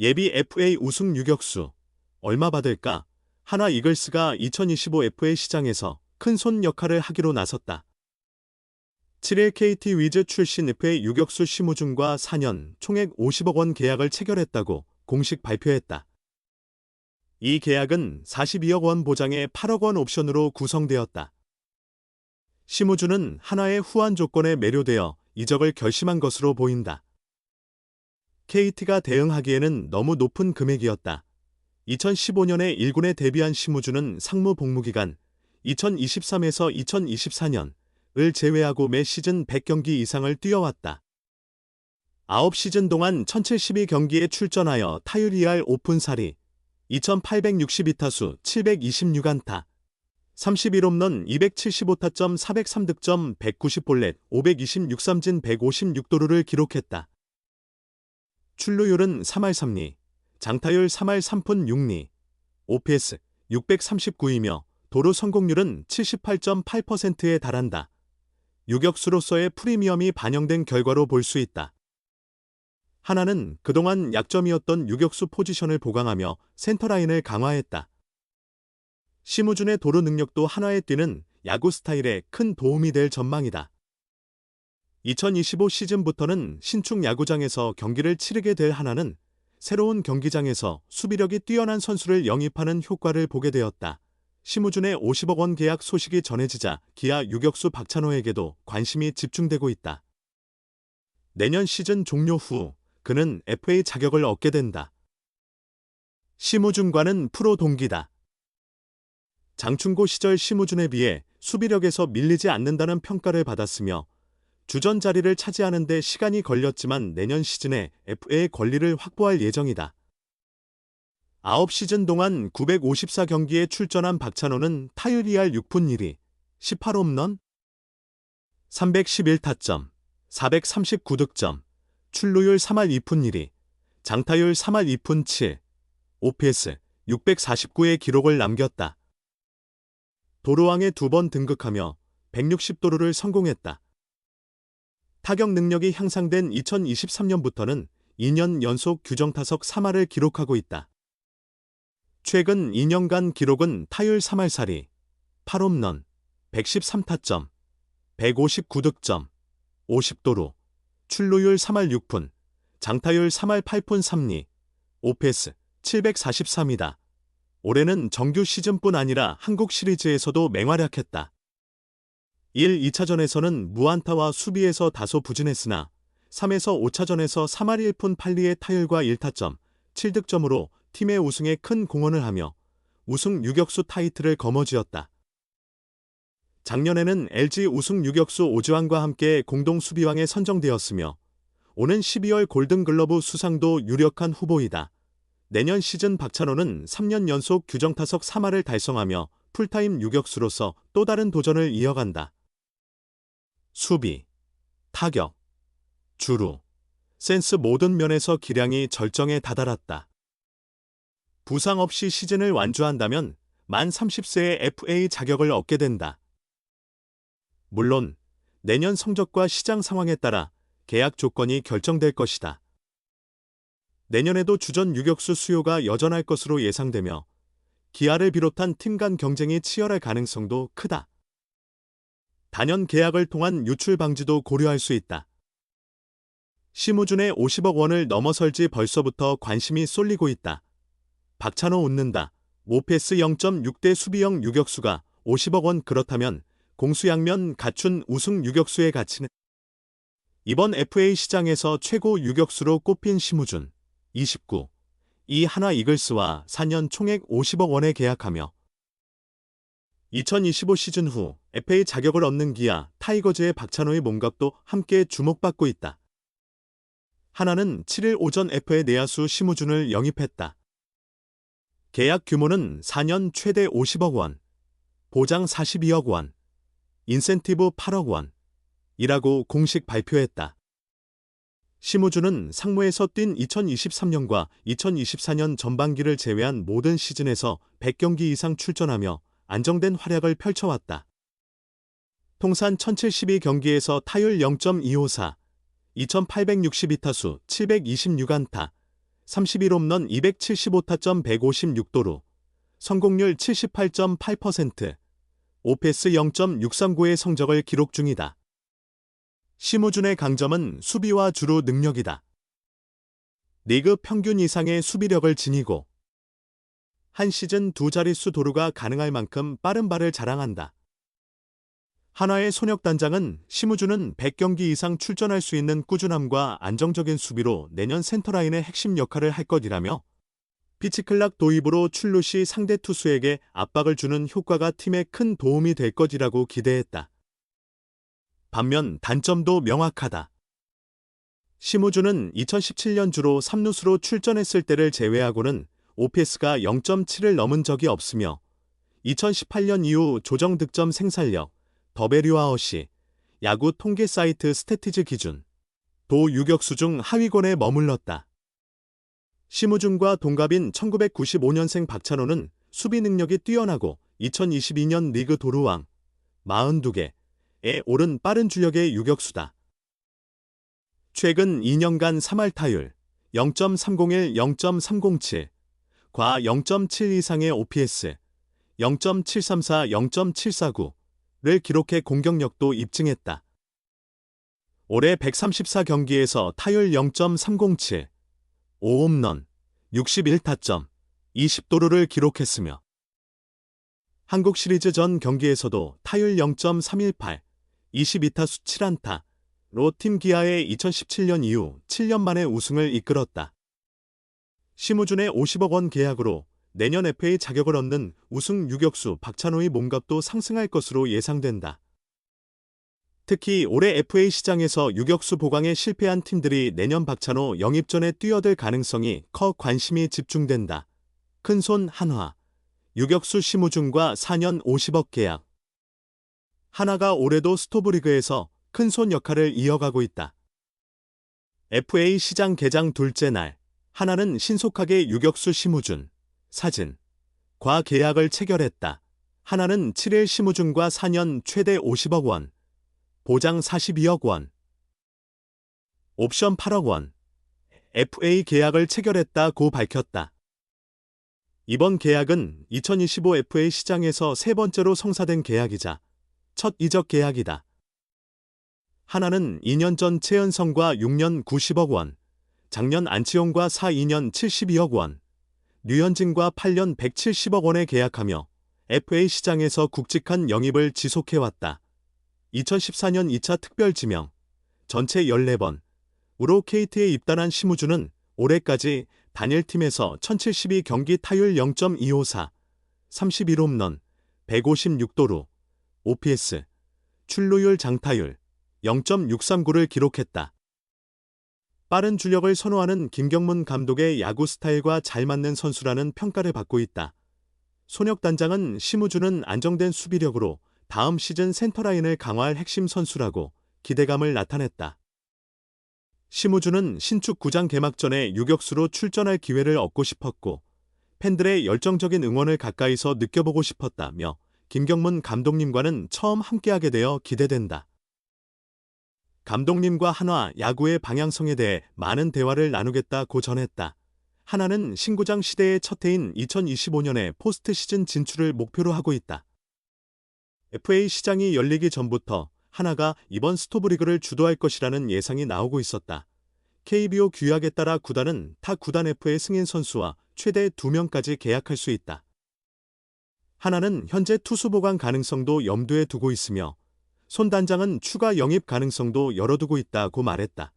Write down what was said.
예비 FA 우승 유격수 얼마 받을까? 하나 이글스가 2025 FA 시장에서 큰 손 역할을 하기로 나섰다. 7일 KT 위즈 출신 FA 유격수 심우준과 4년 총액 50억 원 계약을 체결했다고 공식 발표했다. 이 계약은 42억 원 보장의 8억 원 옵션으로 구성되었다. 심우준은 하나의 후한 조건에 매료되어 이적을 결심한 것으로 보인다. KT가 대응하기에는 너무 높은 금액이었다. 2015년에 1군에 데뷔한 심우준은 상무 복무 기간 2023에서 2024년을 제외하고 매 시즌 100경기 이상을 뛰어왔다. 9시즌 동안 1072경기에 출전하여 타율 2할 오픈 살이 2862타수 726안타 31홈런 275타점 403득점 190볼넷 526삼진 156도루를 기록했다. 출루율은 3할 3리, 장타율 3할 3푼 6리, OPS 639이며 도루 성공률은 78.8%에 달한다. 유격수로서의 프리미엄이 반영된 결과로 볼 수 있다. 하나는 그동안 약점이었던 유격수 포지션을 보강하며 센터라인을 강화했다. 심우준의 도루 능력도 하나에 뛰는 야구 스타일에 큰 도움이 될 전망이다. 2025 시즌부터는 신축 야구장에서 경기를 치르게 될 하나는 새로운 경기장에서 수비력이 뛰어난 선수를 영입하는 효과를 보게 되었다. 심우준의 50억 원 계약 소식이 전해지자 기아 유격수 박찬호에게도 관심이 집중되고 있다. 내년 시즌 종료 후 그는 FA 자격을 얻게 된다. 심우준과는 프로 동기다. 장충고 시절 심우준에 비해 수비력에서 밀리지 않는다는 평가를 받았으며 주전 자리를 차지하는 데 시간이 걸렸지만 내년 시즌에 FA 권리를 확보할 예정이다. 9시즌 동안 954경기에 출전한 박찬호는 타율 2할 6푼 1위, 18홈런, 311타점, 439득점, 출루율 3할 2푼 1위, 장타율 3할 2푼 7, OPS 649의 기록을 남겼다. 도로왕에 두 번 등극하며 160도루를 성공했다. 타격 능력이 향상된 2023년부터는 2년 연속 규정타석 3할을 기록하고 있다. 최근 2년간 기록은 타율 3할 살이, 8홈런, 113타점, 159득점, 50도루, 출루율 3할 6푼, 장타율 3할 8푼 3리, 오페스 743이다. 올해는 정규 시즌뿐 아니라 한국 시리즈에서도 맹활약했다. 1, 2차전에서는 무안타와 수비에서 다소 부진했으나 3에서 5차전에서 3할 1푼 8리의 타율과 1타점, 7득점으로 팀의 우승에 큰 공헌을 하며 우승 유격수 타이틀을 거머쥐었다. 작년에는 LG 우승 유격수 오주환과 함께 공동 수비왕에 선정되었으며 오는 12월 골든글러브 수상도 유력한 후보이다. 내년 시즌 박찬호는 3년 연속 규정타석 3할을 달성하며 풀타임 유격수로서 또 다른 도전을 이어간다. 수비, 타격, 주루, 센스 모든 면에서 기량이 절정에 다다랐다. 부상 없이 시즌을 완주한다면 만 30세의 FA 자격을 얻게 된다. 물론 내년 성적과 시장 상황에 따라 계약 조건이 결정될 것이다. 내년에도 주전 유격수 수요가 여전할 것으로 예상되며 기아를 비롯한 팀 간 경쟁이 치열할 가능성도 크다. 단연 계약을 통한 유출 방지도 고려할 수 있다. 심우준의 50억 원을 넘어설지 벌써부터 관심이 쏠리고 있다. 박찬호 웃는다. 모페스 0.6대 수비형 유격수가 50억 원 그렇다면 공수양면 갖춘 우승 유격수의 가치는 이번 FA 시장에서 최고 유격수로 꼽힌 심우준 29. 이 하나 이글스와 4년 총액 50억 원에 계약하며 2025 시즌 후 FA 자격을 얻는 기아 타이거즈의 박찬호의 몸값도 함께 주목받고 있다. 하나는 7일 오전 FA 내야수 심우준을 영입했다. 계약 규모는 4년 최대 50억 원, 보장 42억 원, 인센티브 8억 원, 이라고 공식 발표했다. 심우준은 상무에서 뛴 2023년과 2024년 전반기를 제외한 모든 시즌에서 100경기 이상 출전하며 안정된 활약을 펼쳐왔다. 통산 1072 경기에서 타율 0.254, 2862타수 726안타, 31홈런 275타점 156도루, 성공률 78.8%, 오페스 0.639의 성적을 기록 중이다. 심우준의 강점은 수비와 주루 능력이다. 리그 평균 이상의 수비력을 지니고 한 시즌 두 자릿수 도루가 가능할 만큼 빠른 발을 자랑한다. 한화의 손혁단장은 심우준은 100경기 이상 출전할 수 있는 꾸준함과 안정적인 수비로 내년 센터라인의 핵심 역할을 할 것이라며 피치클락 도입으로 출루 시 상대 투수에게 압박을 주는 효과가 팀에 큰 도움이 될 것이라고 기대했다. 반면 단점도 명확하다. 심우준은 2017년 주로 3루수로 출전했을 때를 제외하고는 OPS가 0.7을 넘은 적이 없으며 2018년 이후 조정 득점 생산력, 더베리와어시, 야구 통계 사이트 스태티즈 기준, 도 유격수 중 하위권에 머물렀다. 심우준과 동갑인 1995년생 박찬호는 수비 능력이 뛰어나고 2022년 리그 도루왕 42개에 오른 빠른 주력의 유격수다. 최근 2년간 3할 타율 0.301, 0.307, 과 0.7 이상의 OPS, 0.734, 0.749, 를 기록해 공격력도 입증했다. 올해 134경기에서 타율 0.307, 5홈런, 61타점, 20도루를 기록했으며 한국 시리즈 전 경기에서도 타율 0.318, 22타수 7안타 로 팀 기아의 2017년 이후 7년 만에 우승을 이끌었다. 심우준의 50억 원 계약으로 내년 FA 자격을 얻는 우승 유격수 박찬호의 몸값도 상승할 것으로 예상된다. 특히 올해 FA 시장에서 유격수 보강에 실패한 팀들이 내년 박찬호 영입 전에 뛰어들 가능성이 커 관심이 집중된다. 큰손 한화, 유격수 심우준과 4년 50억 계약. 하나가 올해도 스토브리그에서 큰손 역할을 이어가고 있다. FA 시장 개장 둘째 날, 하나는 신속하게 유격수 심우준, 사진, 과 계약을 체결했다. 하나는 7일 심우준과 4년 최대 50억 원, 보장 42억 원, 옵션 8억 원, FA 계약을 체결했다고 밝혔다. 이번 계약은 2025 FA 시장에서 세 번째로 성사된 계약이자 첫 이적 계약이다. 하나는 2년 전 최은성과 6년 90억 원, 작년 안치홍과 4, 2년 72억 원, 류현진과 8년 170억 원에 계약하며 FA 시장에서 굵직한 영입을 지속해왔다. 2014년 2차 특별 지명, 전체 14번, 우로 KT에 입단한 심우준은 올해까지 단일팀에서 1072경기 타율 0.254, 31홈런, 156도루, OPS, 출루율 장타율 0.639를 기록했다. 빠른 주력을 선호하는 김경문 감독의 야구 스타일과 잘 맞는 선수라는 평가를 받고 있다. 손혁 단장은 심우준은 안정된 수비력으로 다음 시즌 센터라인을 강화할 핵심 선수라고 기대감을 나타냈다. 심우준은 신축 구장 개막 전에 유격수로 출전할 기회를 얻고 싶었고 팬들의 열정적인 응원을 가까이서 느껴보고 싶었다며 김경문 감독님과는 처음 함께하게 되어 기대된다. 감독님과 한화 야구의 방향성에 대해 많은 대화를 나누겠다고 전했다. 하나는 신구장 시대의 첫 해인 2025년에 포스트 시즌 진출을 목표로 하고 있다. FA 시장이 열리기 전부터 하나가 이번 스토브리그를 주도할 것이라는 예상이 나오고 있었다. KBO 규약에 따라 구단은 타 구단 FA 승인 선수와 최대 2명까지 계약할 수 있다. 하나는 현재 투수 보강 가능성도 염두에 두고 있으며 손 단장은 추가 영입 가능성도 열어두고 있다고 말했다.